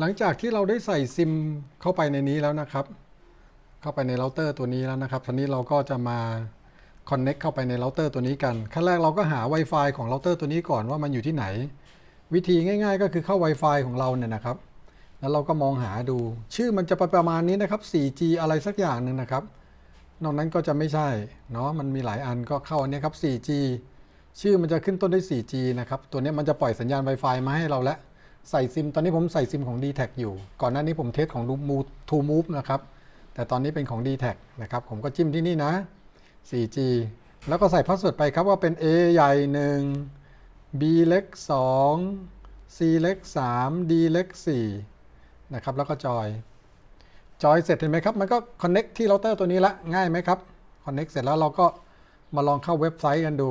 หลังจากที่เราได้ใส่ซิมเข้าไปในนี้แล้วนะครับ เข้าไปในเราเตอร์ตัวนี้แล้วนะครับทีนี้เราก็จะมา Connect เข้าไปในเราเตอร์ตัวนี้กัน ขั้นแรกเราก็หา Wi-Fi ของเราเตอร์ตัวนี้ก่อนว่ามันอยู่ที่ไหน วิธีง่าย ๆ ก็คือเข้า Wi-Fi ของเราเนี่ยนะครับ แล้วเราก็มองหาดู ชื่อมันจะประมาณนี้นะครับ 4G อะไรสักอย่างหนึ่งนะครับ นอกนั้นก็จะไม่ใช่ เนาะมันมีหลายอันก็เข้าอันนี้ครับ 4G ชื่อมันจะขึ้นต้นด้วย 4G นะครับ ตัวนี้มันจะปล่อยสัญญาณ Wi-Fi มาให้เราแล้ว ใส่ซิม ตอนนี้ผมใส่ซิมของ d t แทอยู่ ก่อนหน้านี้ผมเทสของ Move to Move นะครับ แต่ตอนนี้เป็นของ d t แทนะครับ ผมก็จิ้มที่นี่นะ 4G แล้วก็ใส่พาสเวิร์ดไปครับว่าเป็น A ใหญ่ 1 B เล็ก 2 C เล็ก 3 D เล็ก 4 นะครับ แล้วก็จอย จอยเสร็จเห็นไหมครับ มันก็ Connect ที่เราเตอร์ตัวนี้ละ ง่ายไหมครับ Connect เสร็จแล้วเราก็มาลองเข้าเว็บไซต์กันดู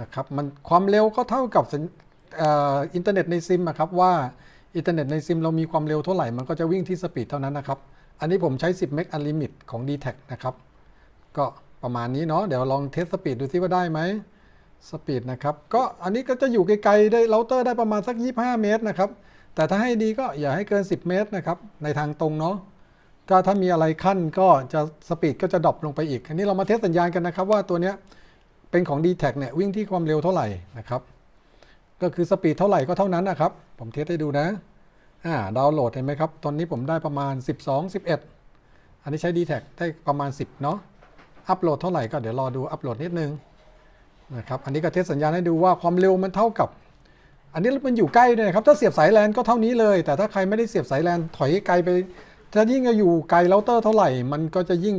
นะครับ มันความเร็วก็เท่ากับ อินเทอร์เน็ตในซิมอะครับว่าอินเทอร์เน็ตในซิมเรามีความเร็วเท่าไหร่ มันก็จะวิ่งที่สปีดเท่านั้นนะครับ อันนี้ผมใช้ 10 เมก Unlimit ของ d t แทนะครับ ก็ประมาณนี้เนาะ เดี๋ยวลองเทสสปีดดูซิว่าได้ไหมสปีดนะครับ ก็อันนี้ก็จะอยู่ไกลๆได้เราเตอร์ได้ประมาณสัก 25 เมตรนะครับ แต่ถ้าให้ดีก็อย่าให้เกิน 10 เมตรนะครับ ในทางตรงเนาะ ก็ถ้ามีอะไรขั้นก็จะสปีดก็จะดรอปลงไปอีก อันนี้เรามาเทสสัญญาณกันนะครับว่าตัวเนี้ยเป็นของ d t แทเนี่ยวิ่งที่ความเร็วเท่าไหร่นะครับ ก็คือสปีดเท่าไหร่ก็เท่านั้นนะครับ ผมเทสให้ดูนะอ่าดาวน์โหลดเห็นไหมครับ ตอนนี้ผมได้ประมาณ 12 11 อันนี้ใช้ d t แทได้ประมาณ 10 เนาะอัปโหลดเท่าไหร่ก็เดี๋ยวรอดูอัปโหลดนิดนึงนะครับอันนี้ก็เทสสัญญาณให้ดูว่าความเร็วมันเท่ากับ อันนี้มันอยู่ใกล้ด้วยนะครับ ถ้าเสียบสายแลนก็เท่านี้เลย แต่ถ้าใครไม่ได้เสียบสายแลนถอยไกลไปถ้ายิ่งอยู่ไกลเราเตอร์เท่าไหร่ มันก็จะยิ่ง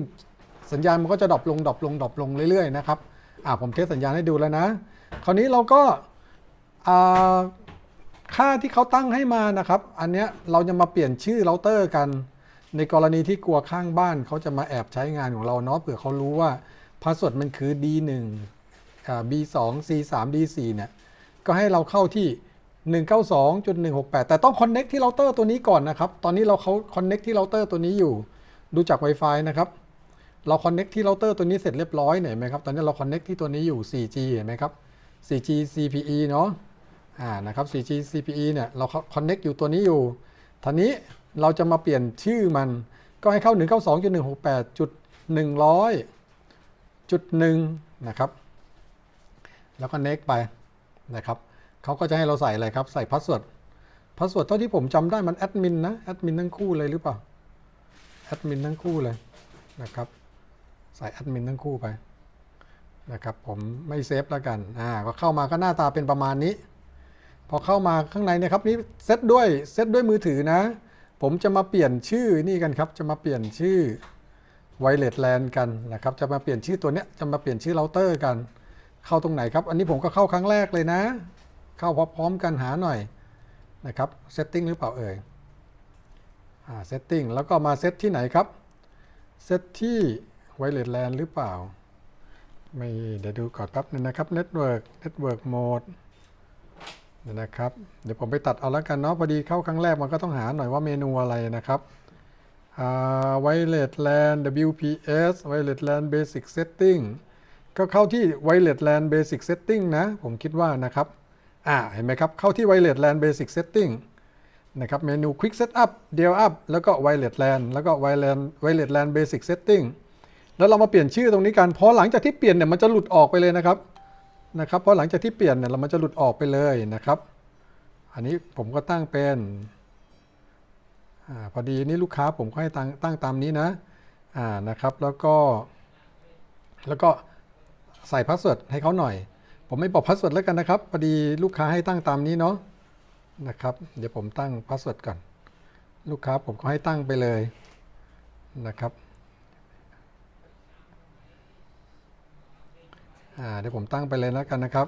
สัญญาณมันก็จะดรอปลงดรอปลงดรอปลงเรื่อยๆนะครับอ่าผมเทสสัญญาณให้ดูแล้วนะ คราวนี้เราก็ ค่าที่เขาตั้งให้มานะครับ อันเนี้ยเราจะมาเปลี่ยนชื่อเราเตอร์กัน ในกรณีที่กลัวข้างบ้านเขาจะมาแอบใช้งานของเราเนาะเผื่อเขารู้ว่าพาสเวิร์ดมันคือ D1 อ่า B2 C3 D4 เนี่ยก็ให้เราเข้าที่ 192.168 แต่ต้อง connect ที่เราเตอร์ตัวนี้ก่อนนะครับ ตอนนี้เราเขา connect ที่เราเตอร์ตัวนี้อยู่ ดูจาก Wi-Fi นะครับเรา connect ที่เราเตอร์ตัวนี้เสร็จเรียบร้อยเห็นไหมครับตอนนี้เรา connect ที่ตัวนี้อยู่ 4G เห็นไหมครับ 4G CPE เนาะ อ่านะครับ 4G CPE เนี่ยเรา connect อยู่ตัวนี้อยู่ทีนี้เราจะมาเปลี่ยนชื่อมันก็ให้เข้า 192.168.100จุดหนึ่งนะครับ แล้วก็ next ไปนะครับเขาก็จะให้เราใส่อะไรครับ ใส่พาสเวิร์ดพาสเวิร์ดเท่าที่ผมจำได้มันแอดมินนะแอดมินทั้งคู่เลยหรือเปล่าแอดมินทั้งคู่เลยนะครับใส่แอดมินทั้งคู่ไปนะครับผมไม่เซฟแล้วกันอ่าก็เข้ามาก็หน้าตาเป็นประมาณนี้ พอเข้ามาข้างในเนะครับนี่เซตด้วยเซตด้วยมือถือนะ ผมจะมาเปลี่ยนชื่อนี่กันครับ จะมาเปลี่ยนชื่อไวเลสแลนกันนะครับ จะมาเปลี่ยนชื่อตัวเนี้ยจะมาเปลี่ยนชื่อเราเตอร์กัน เข้าตรงไหนครับ อันนี้ผมก็เข้าครั้งแรกเลยนะ เข้าพร้อมๆกันหาหน่อยนะครับเซตติ้งหรือเปล่าเอ่ยอ่าเซตติ้งแล้วก็มาเซตที่ไหนครับเซตที่ไวเลสแลนหรือเปล่า ไม่เดี๋ยวดูก่อนแป๊บนึงนะครับเน็ตเวิร์กเน็ตเวิร์กโหมด นะครับ เดี๋ยวผมไปตัดเอาแล้วกันเนาะพอดีเข้าครั้งแรกมันก็ต้องหาหน่อยว่าเมนูอะไรนะครับไวเลสแลน WPS ไวเลสแลน Basic Setting ก็เข้าที่ Wireless LAN Basic Setting นะ ผมคิดว่านะครับ อ่า เห็นไหมครับ เข้าที่ Wireless LAN Basic Setting นะครับ เมนู Quick Setup Dial Up แล้วก็ Wireless LAN แล้วก็ Wireless Wireless LAN Basic Setting แล้วเรามาเปลี่ยนชื่อตรงนี้กันพอหลังจากที่เปลี่ยนเนี่ยมันจะหลุดออกไปเลยนะครับ นะครับเพอหลังจากที่เปลี่ยนเนี่ยเรามันจะหลุดออกไปเลยนะครับ อันนี้ผมก็ตั้งเป็นอ่าพอดีนี่ลูกค้าผมก็ให้ตั้งตั้งตามนี้นะอ่านะครับแล้วก็ แล้วก็ใส่พาสเวิร์ดให้เขาหน่อย ผมไม่บอกพาสเวิร์ดแล้วกันนะครับพอดีลูกค้าให้ตั้งตามนี้เนาะนะครับ เดี๋ยวผมตั้งพาสเวิร์ดก่อน ลูกค้าผมก็ให้ตั้งไปเลยนะครับ อ่า เดี๋ยวผมตั้งไปเลยแล้วกันนะครับ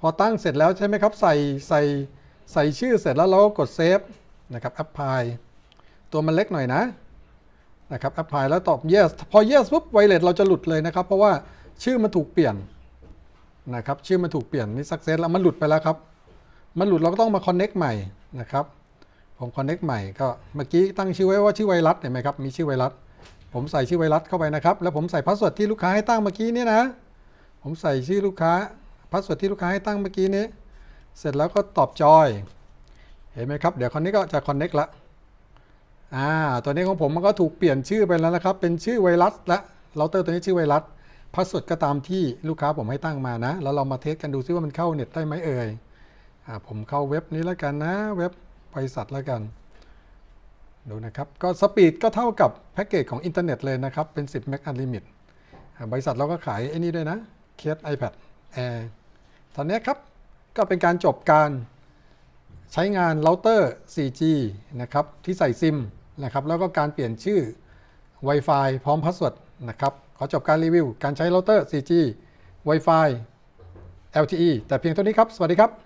พอตั้งเสร็จแล้วใช่ไหมครับ ใส่ใส่ใส่ชื่อเสร็จแล้วเราก็กดเซฟนะครับ apply ตัวมันเล็กหน่อยนะนะครับ apply แล้วตอบ yes พอ yes ปุ๊บไวเลสเราจะหลุดเลยนะครับ เพราะว่าชื่อมันถูกเปลี่ยนนะครับ ชื่อมันถูกเปลี่ยนนี่ success แล้วมันหลุดไปแล้วครับ มันหลุดเราก็ต้องมา connect ใหม่นะครับ ผม connect ใหม่ก็เมื่อกี้ตั้งชื่อไว้ว่าชื่อไวรัสเห็นไหมครับมีชื่อไวรัสผมใส่ชื่อไวรัสเข้าไปนะครับ แล้วผมใส่พาสเวิร์ดที่ลูกค้าให้ตั้งเมื่อกี้นี่นะ ผมใส่ชื่อลูกค้าพาสเวิร์ดที่ลูกค้าให้ตั้งเมื่อกี้นี้ เสร็จแล้วก็ตอบจอย เห็นไหมครับ เดี๋ยวคนนี้ก็จะ connect ละอ่าตัวนี้ของผมมันก็ถูกเปลี่ยนชื่อไปแล้วนะครับ เป็นชื่อไวรัสละเราเตอร์ตัวนี้ชื่อไวรัสพาสเวิร์ดก็ตามที่ลูกค้าผมให้ตั้งมานะ แล้วเรามาเทสกันดูซิว่ามันเข้าเน็ตได้ไหมเอ่ยอ่าผมเข้าเว็บนี้แล้วกันนะเว็บ บริษัทแล้วกัน ดูนะครับ ก็สปีดก็เท่ากับแพ็กเกจของอินเทอร์เน็ตเลยนะครับ เป็น 10 m b unlimit บริษัทเราก็ขายไอ้นี่ด้วยนะ เคส iPad Air ตอนนี้ครับ ก็เป็นการจบการใช้งานเราเตอร์ 4G นะครับ ที่ใส่ซิมนะครับ แล้วก็การเปลี่ยนชื่อ Wi-Fi พร้อมพาสเวิร์ดนะครับ ขอจบการรีวิว การใช้เราเตอร์ 4G Wi-Fi LTE แต่เพียงเท่านี้ครับ สวัสดีครับ